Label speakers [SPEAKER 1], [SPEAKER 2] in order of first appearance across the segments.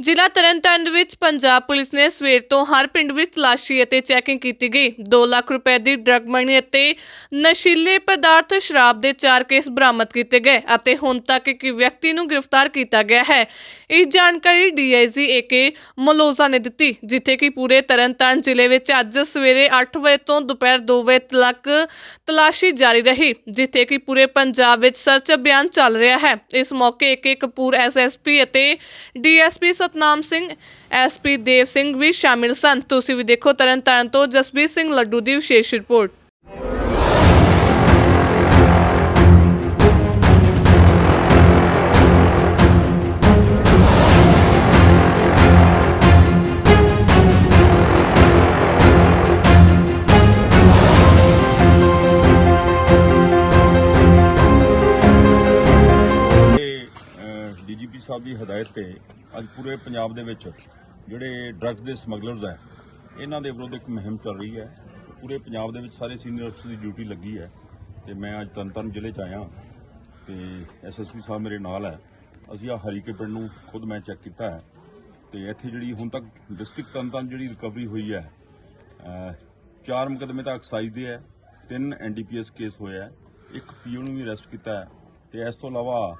[SPEAKER 1] ਜ਼ਿਲ੍ਹਾ ਤਰਨਤਾਰਨ ਵਿੱਚ ਪੰਜਾਬ ਪੁਲਿਸ ਨੇ ਸਵੇਰ ਤੋਂ ਹਰ ਪਿੰਡ ਵਿੱਚ ਤਲਾਸ਼ੀ ਅਤੇ ਚੈਕਿੰਗ ਕੀਤੀ ਗਈ। 2 ਲੱਖ ਰੁਪਏ ਦੀ ਡਰੱਗ ਮਨੀ ਅਤੇ ਨਸ਼ੀਲੇ ਪਦਾਰਥ ਸ਼ਰਾਬ ਦੇ 4 ਕੇਸ ਬਰਾਮਦ ਕੀਤੇ ਗਏ ਅਤੇ ਹੁਣ ਤੱਕ ਇੱਕ ਵਿਅਕਤੀ ਨੂੰ ਗ੍ਰਿਫਤਾਰ ਕੀਤਾ ਗਿਆ ਹੈ। ਇਹ ਜਾਣਕਾਰੀ ਡੀਆਈਜੀ ਏਕੇ ਮਲੋਜ਼ਾ ਨੇ ਦਿੱਤੀ, ਜਿੱਥੇ ਕਿ ਪੂਰੇ ਤਰਨਤਾਰਨ ਜ਼ਿਲ੍ਹੇ ਵਿੱਚ ਅੱਜ ਸਵੇਰੇ 8 ਵਜੇ ਤੋਂ ਦੁਪਹਿਰ 2 ਵਜੇ ਤੱਕ ਤਲਾਸ਼ੀ ਜਾਰੀ ਰਹੀ, ਜਿੱਥੇ ਕਿ ਪੂਰੇ ਪੰਜਾਬ ਵਿੱਚ ਸਰਚ ਅਭਿਆਨ ਚੱਲ ਰਿਹਾ ਹੈ। ਇਸ ਮੌਕੇ ਏਕੇ ਕਪੂਰ ਐਸਐਸਪੀ ਅਤੇ ਡੀਐਸਪੀ ਸਤਨਾਮ ਸਿੰਘ ਐਸਪੀ ਦੇਵ ਸਿੰਘ ਵੀ ਸ਼ਾਮਿਲ ਸਨ। ਤੁਸੀਂ ਵੀ ਦੇਖੋ ਤਰਨਤਾਰਨ ਤੋਂ ਜਸਬੀਰ ਸਿੰਘ ਲੱਡੂ ਦੀ ਵਿਸ਼ੇਸ਼ ਰਿਪੋਰਟ।
[SPEAKER 2] ਸਾਹਿਬ ਦੀ ਹਦਾਇਤ ਤੇ ਅੱਜ ਪੂਰੇ ਪੰਜਾਬ ਦੇ ਵਿੱਚ ਜਿਹੜੇ ਡਰੱਗਸ ਦੇ ਸਮਗਲਰਸ ਹੈ, ਇਹਨਾਂ ਦੇ ਵਿਰੁੱਧ ਇੱਕ ਮੁਹਿੰਮ ਚੱਲ ਰਹੀ ਹੈ। ਪੂਰੇ ਪੰਜਾਬ ਦੇ ਵਿੱਚ ਸਾਰੇ ਸੀਨੀਅਰ ਅਫਸਰ ਦੀ ਡਿਊਟੀ ਲੱਗੀ ਹੈ ਤੇ ਮੈਂ ਅੱਜ ਤਰਨਤਾਰਨ ਜ਼ਿਲ੍ਹੇ 'ਚ ਆਇਆ ਤੇ ਐਸਐਸਪੀ ਸਾਹਿਬ ਮੇਰੇ ਨਾਲ ਹੈ। ਅਸੀਂ ਆ ਹਰੀਕੇ ਪਿੰਡ ਨੂੰ ਖੁਦ ਮੈਂ ਚੈੱਕ ਕੀਤਾ ਹੈ ਤੇ ਇੱਥੇ ਜਿਹੜੀ ਹੁਣ ਤੱਕ ਡਿਸਟ੍ਰਿਕਟ ਤਰਨਤਾਰਨ ਜਿਹੜੀ ਰਿਕਵਰੀ ਹੋਈ ਹੈ ਚਾਰ ਮੁਕਦਮੇ ਤਾਂ ਐਕਸਾਈਜ਼ ਦੇ ਹੈ, ਤਿੰਨ ਐਨਡੀਪੀਐਸ ਕੇਸ ਹੋਇਆ ਹੈ, ਇੱਕ ਪੀਓ ਨੂੰ ਵੀ ਅਰੈਸਟ ਕੀਤਾ ਹੈ ਤੇ ਇਸ ਤੋਂ ਇਲਾਵਾ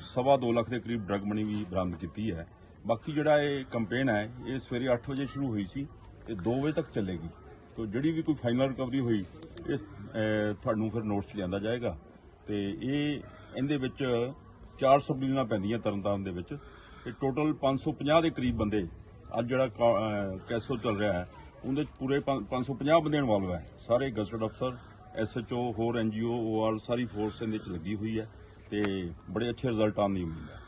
[SPEAKER 2] ਸਵਾ ਦੋ ਲੱਖ ਦੇ ਕਰੀਬ ਡਰਗ ਮਨੀ ਵੀ ਬਰਾਮਦ ਕੀਤੀ ਹੈ। ਬਾਕੀ ਜਿਹੜਾ ਇਹ ਕੰਪੇਨ ਹੈ, ਇਹ ਸਵੇਰੇ 8 ਵਜੇ ਸ਼ੁਰੂ ਹੋਈ ਸੀ ਤੇ 2 ਵਜੇ ਤੱਕ ਚੱਲੇਗੀ। ਤੋਂ ਜਿਹੜੀ ਵੀ ਕੋਈ ਫਾਈਨਲ ਰਿਕਵਰੀ ਹੋਈ, ਇਹ ਤੁਹਾਨੂੰ ਫਿਰ ਨੋਟਸ 'ਚ ਲਿਆਂਦਾ ਜਾਏਗਾ। ਤੇ ਇਹ, ਇਹਦੇ ਵਿੱਚ ਚਾਰ ਸਬਲੀਨਾਂ ਡਿਵੀਜ਼ਨਾਂ ਪੈਂਦੀਆਂ ਤਰਨਤਾਰਨ ਦੇ ਵਿੱਚ। ਤੇ ਟੋਟਲ 550 ਦੇ ਕਰੀਬ ਬੰਦੇ ਅੱਜ ਜਿਹੜਾ ਕਾ- ਕੈਸੋ ਚੱਲ ਰਿਹਾ ਹੈ, ਉਹਦੇ 'ਚ ਪੂਰੇ ਪੰਜ- 550 ਬੰਦੇ ਇਨਵੋਲਵ ਹੈ। ਸਾਰੇ ਗਜ਼ਟਡ ਅਫਸਰ ਐਸਐਚਓ ਹੋਰ ਐਨਜੀਓ ਓਆਰ ਸਾਰੀ ਫੋਰਸ ਇਹਦੇ 'ਚ ਲੱਗੀ ਹੋਈ ਹੈ। ਤੇ ਬੜੇ ਅੱਛੇ ਰਿਜ਼ਲਟ ਆਉਣ ਦੀ ਉਮੀਦ ਹੈ